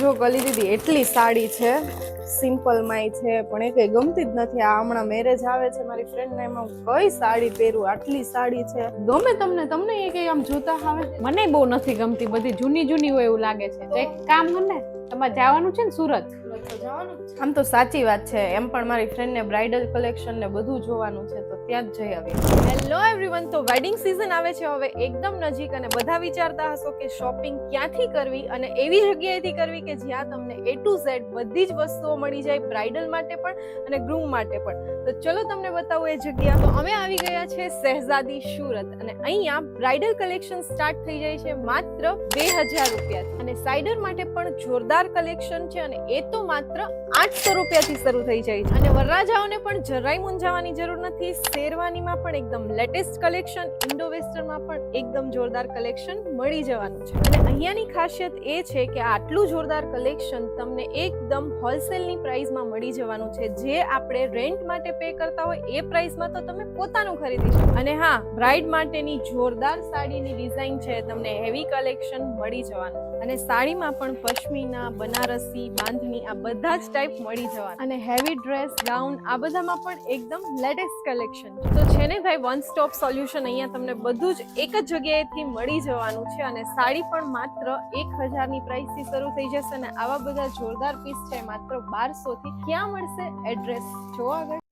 જો ગલી દીદી એટલી સાડી છે સિમ્પલમાંય છે, પણ એ કઈ ગમતી જ નથી. આ હમણાં મેરેજ આવે છે, મારી ફ્રેન્ડ ને એમાં કઈ સાડી પહેરું, આટલી સાડી છે. ગમે તમને તમને એ કઈ આમ જોતા આવે? મને બહુ નથી ગમતી, બધી જૂની જૂની હોય એવું લાગે છે. એક કામ કર ને તમારે જવાનું છે ને સુરત? આમ તો સાચી વાત છે. એમ પણ મારી ફ્રેન્ડને બ્રાઇડલ કલેક્શન ને બધું જોવાનું છે, તો ત્યાં જ જઈ આવી હેલો એવરીવન તો વેડિંગ સિઝન આવે છે હવે એકદમ નજીક અને બધા વિચારતા હશો કે શોપિંગ ક્યાંથી કરવી અને એવી જગ્યાએથી કરવી કે જ્યાં તમને એ ટુ ઝેડ બધી જ વસ્તુઓ મળી જાય બ્રાઇડલ માટે પણ અને ગ્રૂમ માટે પણ. તો ચલો તમને બતાવું એ જગ્યા. તો અમે આવી ગયા છે શહેઝાદી સુરત અને અહીંયા બ્રાઇડલ કલેક્શન સ્ટાર્ટ થઈ જાય છે માત્ર બે હજાર રૂપિયા. અને સાઇડર માટે પણ જોરદાર કલેક્શન છે અને એ તો માત્ર આઠસો રૂપિયાથી શરૂ થઈ જાય છે. અને વરરાજાઓને પણ જરાય મૂંઝાવાની જરૂર નથી. શેરવાનીમાં પણ એકદમ લેટેસ્ટ કલેક્શન, ઇન્ડો વેસ્ટર્નમાં પણ એકદમ જોરદાર કલેક્શન મળી જવાનું છે. અને અહીંયાની ખાસિયત એ છે કે આટલું જોરદાર કલેક્શન તમને એકદમ હોલસેલની પ્રાઇસમાં મળી જવાનું છે. જે આપણે રેન્ટ માટે પે કરતા હોય એ પ્રાઇસમાં તો તમે પોતાનું ખરીદી શકો. અને હા, બ્રાઇડ માટેની જોરદાર સાડીની ડિઝાઇન છે, તમને હેવી કલેક્શન મળી જવાનું. અને સાડીમાં પણ પશ્મિના બનારસી, બાંધણી, આ બધા જ ટાઈપ મળી જવાના. અને હેવી ડ્રેસ ગાઉન આ બધામાં પણ એકદમ લેટેસ્ટ કલેક્શન તો છે ને ભાઈ વન સ્ટોપ સોલ્યુશન અહીંયા તમને બધું જ એક જ જગ્યાએથી મળી જવાનું છે અને સાડી પણ માત્ર એક હજારની પ્રાઇસથી શરૂ થઈ જશે અને આવા બધા જોરદાર પીસ છે, માત્ર બારસોથી. ક્યાં મળશે એડ્રેસ જો આગળ.